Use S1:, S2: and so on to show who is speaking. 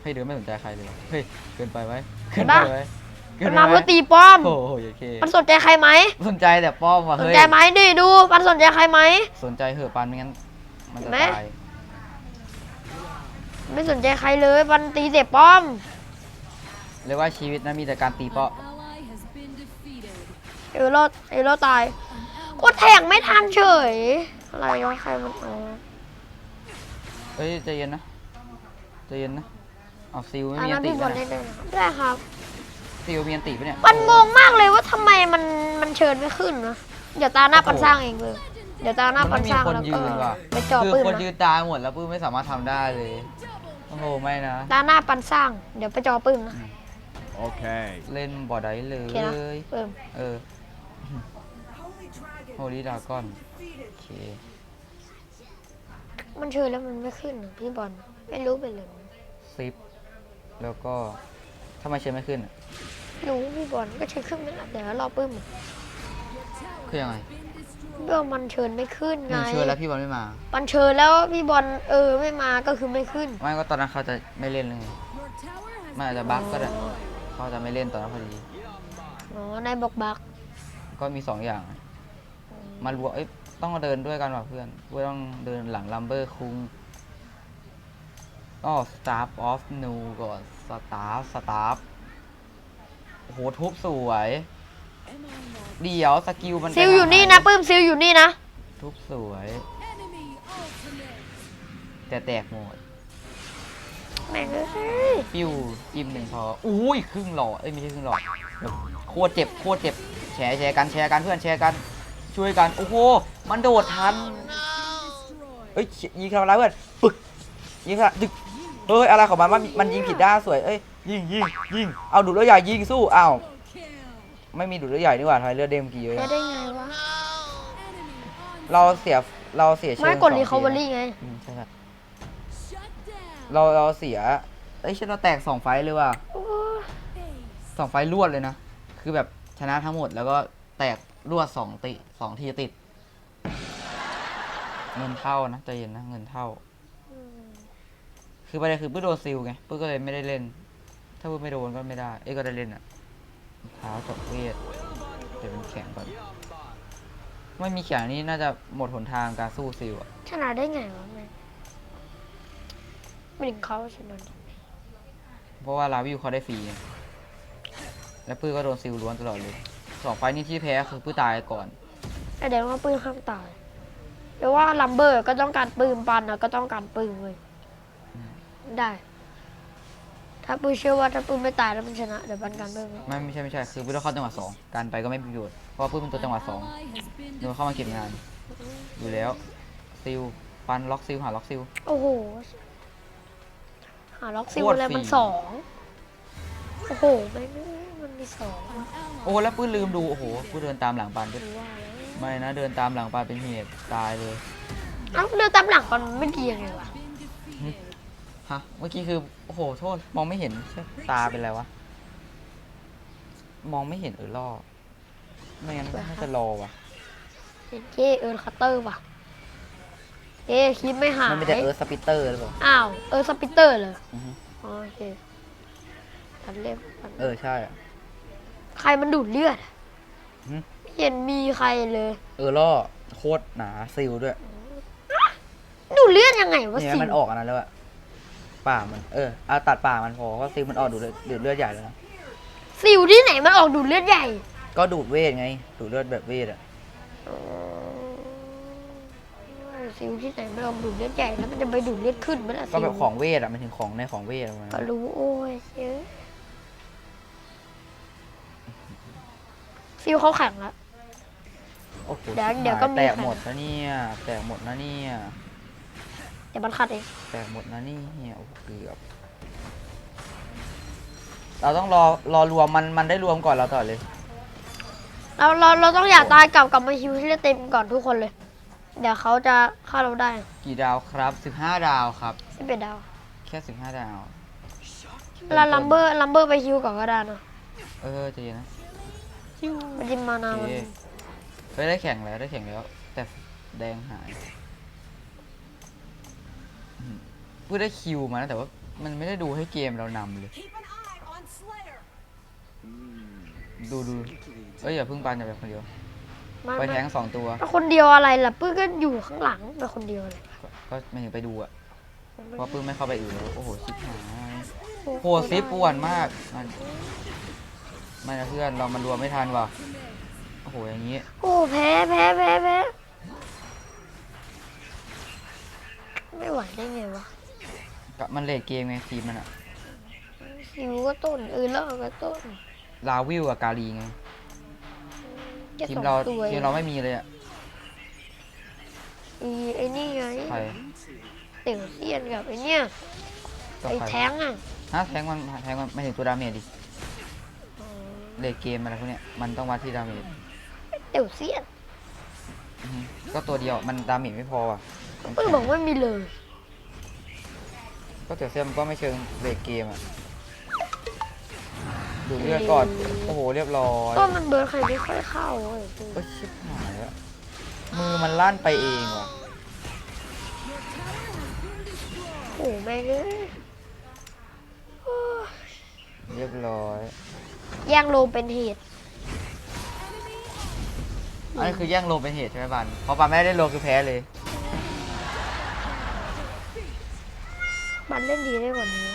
S1: เฮ้ยเดินไม่สนใจใครเลยเฮ้ยเกินไปไว้
S2: เห็
S1: เกิน
S2: น
S1: ไป
S2: ปะ
S1: ไว้เกิ
S2: มันน
S1: ไป
S2: มา
S1: ไว้
S2: เพื่อตีป้อม
S1: โอ้โหโอเค
S2: มันสนใจใครไหม
S1: สนใจแต่ป้อมว่ะ
S2: สน
S1: เฮ้ย
S2: ใจไหมดิดู มันสนใจใครไหม
S1: สนใจเหอะปันไม่งั้นมันจะ
S2: เห็นไหม
S1: ตาย
S2: ไม่สนใจใครเลย มันตีเด็ป้อม
S1: เรียกว่าชีวิตนะมีแต่การตีเปาะ
S3: ally has been defeated.
S2: เอโรเอโรตายกดแทงไม่ทันเฉย อะไรวะใครมันเอา
S1: เฮ้ยใจเย็นนะใจเย็นนะ เอาซิลไม่
S2: อัน
S1: มีอั
S2: นั้น
S1: นติ
S2: พี่บอล
S1: นะ
S2: ได้เลยนะครับได้ครับ
S1: ซิลมีอันติปะเนี่ย
S2: มันงงมากเลยว่าทำไมมันมันเชิญไม่ขึ้นนะเดี๋ยวตาหน้าปันสร้างเองเลย เดี๋ยวตาหน้า
S1: มัน
S2: ปัน
S1: ไม่
S2: ส
S1: มี
S2: ร้าง
S1: คน
S2: แล้ว
S1: ยื
S2: ก็
S1: นว่ะ
S2: ไปจ่อ
S1: คือ
S2: ปืน
S1: คน
S2: นะ
S1: ยืนตายหมดแล้วปื้มไม่สามารถทำได้เลยโอ้โหไม่นะ
S2: ตาหน้าปันสร้าง เดี๋ยวไปจ่อปืนนะ
S4: Okay.
S1: เล่นบ่อได้เล
S2: โอเคนะ
S1: ย
S2: เพิ่ม
S1: เออโฮลี่ดากอนโอเค
S2: มันเชิญแล้วมันไม่ขึ้นอะพี่บอลไม่รู้ไปเลย
S1: ซิป แล้วก็ทำไมเชนไม่ขึ้นอะ
S2: รู้พี่บอลก็เชิญขึ้นไม่ได้เดี๋ยวรอปื้ม
S1: คือยังไง
S2: เรื่องมันเชิญไม่ขึ้น
S1: ห
S2: ไง
S1: นึ่งเชิญแล้วพี่บอลไม่มา
S2: มันเชิญแล้วพี่บอลเออไม่มาก็คือไม่ขึ้น
S1: ไม่ก็ตอนนั้นเขาจะไม่เล่นเลยไง
S3: Your tower has
S1: มันอาจจะบั๊กก็ได้เขาจะไม่เล่นตอนนั้นพอดี
S2: อ๋อในบอกบัก
S1: ก็มีสองอย่าง มารวมเอ้ยต้องเดินด้วยกันว่ะเพื่อนเพื่อนต้องเดินหลังลัมเบอร์คุง ก็ Staff of New ก่อน Staff Staff โอ้โหทุบสวย เดี๋ยวสกิลมัน
S2: ซิลอยู่นี่นะปื้มซิลอยู่นี่นะ
S1: ทุบสวย
S3: enemy ultimate.
S1: แต่แตกหมด
S2: แม่งเอ้ย
S1: ปิ้วจิ้มหนึ่งพอ อุ้ยครึ่งหลอดเอ้ยไม่ใช่ครึ่งหลอดเดี๋ยวโคตรเจ็บโคตรเจ็บ แชร์แชร์กันแชร์กันเพื่อนแชร์กัน ช่วยกัน โอ้โห มันโดดทัน เอ้ยยิงทำอะไรเพื่อน ปึกยิงค่ะดึก เฮ้ยอะไรของมันมันมันยิงผิดด้านสวยเอ้ยยิงยิงยิงเอาดูดเลือดใหญ่ยิงสู้อ้าว
S3: Kill.
S1: ไม่มีดูดเลือดใหญ่นี่หว่าทำไมเลือดเด้มกี่เยอะ
S2: แพ้
S1: จัง
S2: ได้ไงวะ
S3: Enemy on
S1: เราเสียเราเสียเชิง
S2: ไม่กด
S1: สอง
S2: รี
S1: ที
S2: คอเวอรี่ไง
S1: อืมใช่ครับ
S3: shut down.
S1: เราเราเสียเอ้ยฉันเราแตกสองไฟต์เลยว่ะ
S2: โอ้ย
S3: Ace.
S1: สองไฟต์รวดเลยนะ คือแบบชนะทั้งหมดแล้วก็แตกรวดสองติสองทีติด เงินเท่านะใจเย็นนะเงินเท่า คือประเด็นคือปื้โดนซิลไงปื้ก็เลยไม่ได้เล่น ถ้าปื้ไม่โดนก็ไม่ได้ เอ้ยก็ได้เล่นอะเท้าจบเวทเดี๋ยวเป็นแข็งก่อน ไม่มีแข็งนี่น่าจะหมดหนทางการสู้ซิลอะ
S2: ชนะได้ไงวะแม่งไม่ถึงเขาชนะ
S1: เพราะว่าลาวิวเขาได้ฟรีไงแล้วปื้ก็โดนซิลล้วนตลอดเลย สองไฟล์นี้ที่แพ้คือปื้ตายก่อน
S2: แสดงว่าปืนข้ามตายแปลว่าลัมเบอร์ก็ต้องการปืนปันอะก็ต้องการปืนเลย ได้ ถ้าปืนเชื่อว่าถ้าปืนไม่ตายแล้วมันชนะเดี๋ยวปันการปืน
S1: ไม่ไม่ใช่ไม่ใช่คือปื้ต้องเข้าจังหวะสองการไปก็ไม่มีประโยชน์เพราะว่าปื้เป็นตัวจังหวะสอง
S3: Ally has been
S1: โดนเข้ามาเก็บงาน อยู่แล้วซิลปันล็อกซิลหาล็อกซิล
S2: โอ้โห หาล็อกซิล
S1: โคตร
S2: อะไรมัน
S1: ฟรี
S2: สองโอ้โหไม่ไม่มันมีสอง
S1: โอ้แล้วปื้ลืมดูโอ้โหปื้เดินตามหลังปันด้วย
S2: หรือว่าแล้ว
S1: ไม่นะเดินตามหลังปันเป็นเหตุตายเลย
S2: เอ้าเรือตามหลังมันไม่ดียังไงวะ
S1: ฮะ เมื่อกี้คือ โอ้โห โทษ มองไม่เห็นใช่ตาเป็นไรวะ มองไม่เห็นเออล่อไม่งั้นน่าจะรอว่ะ
S2: เห็นเก้เอิร์นคัตเตอร์ว่ะเอ๊ะคลิปไม่หาย
S1: มันเป็นแต่เออสปิตเตอร์หรือเปล่า
S2: อ้าว เออสปิตเตอร์เลย
S1: อือฮึ
S2: อ๋อโอเคตัดเล็บตัด
S1: เออ ใช่อะ
S2: ใครมันดูดเลือดอะ
S1: หืม
S2: ไม่เห็นมีใครเลย
S1: เออล่อโคตรหนาซิลด้วย
S2: ดูดเลือดยังไงวะ
S1: เนี่ย
S2: สิ
S1: มันออกอันนั้นแล้วอะ ป่ามันเออเอาตัดป่ามันพอเพราะซิลมันออกดูดเลือดดูดเลือดใหญ่แล้วนะ
S2: สิวที่ไหนมันออกดูดเลือดใหญ่
S1: ก็ดูดเวทไง ดูดเลือดแบบเวทอะ
S2: อ๋อสิวที่ไหนมันออกดูดเลือดใหญ่แล้วมันจะไปดูดเลือดขึ้นไหมล่ะ
S1: ก็แบบ
S2: สิว
S1: ของเวทอะมันถึงของในของเวทอะมัน
S2: ก็รู้โอ้ยเยอะซิวเขาแข็งแล้ว
S1: โอ้โห
S2: เดี๋ยว
S1: ชิบหา
S2: เดี๋ยวก็มี
S1: แตก
S2: ใคร
S1: หมดนะเนี่ยแตกหมดนะเนี่ย
S2: เดี๋ยวมันขัดเอง
S1: แตกหมดนะนี่โอ้โหเกือบ เราต้องรอรอรวมมันมันได้รวมก่อนเราต่อเลย
S2: เราเราเราต้องอย่าตายกลับกลับมาฮิวที่เต็มก่อนทุกคนเลย เดี๋ยวเขาจะฆ่าเราได้
S1: กี่ดาวครับ15ดาวครับ
S2: ไม่เป็นดาว
S1: แค่15ดาว
S2: เวลาลัมเบอร์ลัมเบอร์ไปฮิวก่อนก็ได้นะ
S1: เออใจเย็นนะ
S2: มันจิมมานา
S1: โอ
S2: มัน
S1: เคเฮ้ยได้แข่งแล้วได้แข่งแล้ว แต่แดงหายอืม เพื่อได้คิวมานะแต่ว่ามันไม่ได้ดูให้เกมเรานำเลย
S3: Keep an eye on Slayer.
S1: ดูดูเอ้ยอย่าเพิ่งปันอย่าไปคนเดียว
S2: มัน
S1: ไปแทงสองตัว
S2: มันคนเดียวอะไรล่ะปื้มก็อยู่ข้างหลังเป็นคนเดียวเลย
S1: ก็ก็ไม่ถึงไปดูอะเพราะปื้มไม่เข้าไปอื่นเลยโอ้โหชิบหาย
S2: โอ้
S1: โหซิปป่วนมาก มันไม่นะเพื่อนเรามันรวมไม่ทันว่ะโอ้โหอย่างนี้
S2: โอ้แพ้แพ้แพ้แพ้ ไม่ไหวได้ไงวะ
S1: ก็มันเลทเกมไงทีมมันอะ
S2: หิวก็ต้นเออแล้วก็ต้น
S1: ลาวิวกับกาลีไง
S2: แค่
S1: ที
S2: ส
S1: ม
S2: อง
S1: เรา
S2: ตัว
S1: ทีมเราไม่มีเลยอะ
S2: อีไอ้นี่ไง
S1: ใคร
S2: เตี่ยวเซียนกับไอ้เนี่ย
S1: ก็
S2: ไอ้
S1: ใคร
S2: แทงอะ
S1: ฮะแทงมันแทงมันไม่ถึงตัวดาเมจดิเลทเกมอะไรพวกเนี้ยมันต้องวัดที่ดาเมจ
S2: เตี่ยวเซียน
S1: อือฮึก็ตัวเดียวมันดาเมจไม่พออะมัน
S2: ปื้ม
S1: แข็ง
S2: บอกไม่มีเลย
S1: ก็เต๋อเซียมนก็ไม่เชิงเลทเกมอะดูเลือดก่อนโอ้โหเรียบร้อย
S2: ต้นมันเบิร์ดใครไม่ค่อยเข้าเลยปื้ม
S1: ก็ชิบหายแล้วมือมันลั่นไปเองว่ะ
S2: โอ้แม่งเอ้ยโอ้ย
S1: เรียบร้อย
S2: แย่งโลมเป็นเหตุ
S1: อันนี้คือแย่งโลเป็นเหตุใช่ไหมบันเพราะบันไม่ได้โลคือแพ้เลย
S2: มันเล่นดีได้กว่านี้